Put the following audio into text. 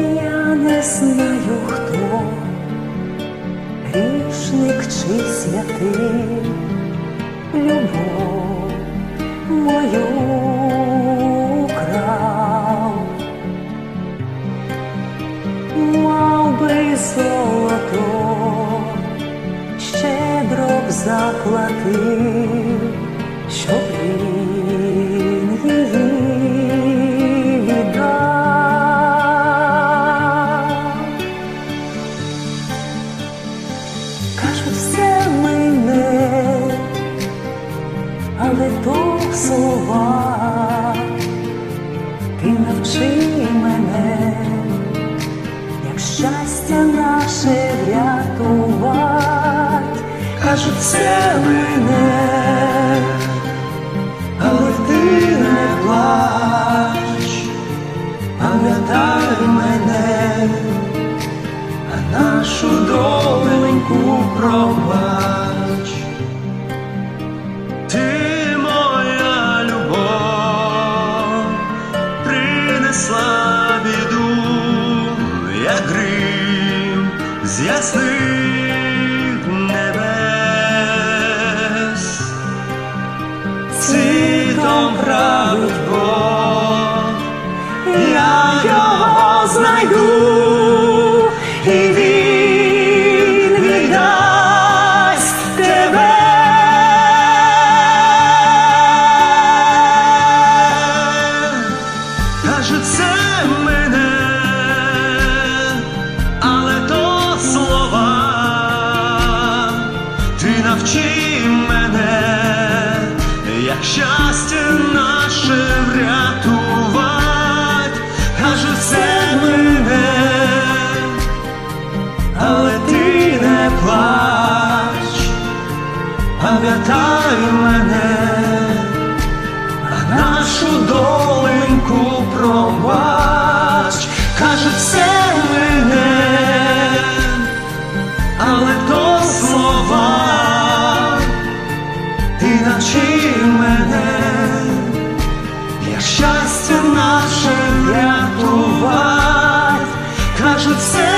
я не знаю хто, грішник чи святий, любов мою крав, мав би золото, щедро б заплатив, щоб він. Але то слова, ти навчи мене, як щастя наше врятувати, кажуть, це мене, принесла біду, як грим з ясних небес. Світом править Бог, я його знайду, навчи мене, як щастя наше врятувать, кажуть, це мене, але ти не плач, пам'ятай мене нашу доленьку пробач, щастя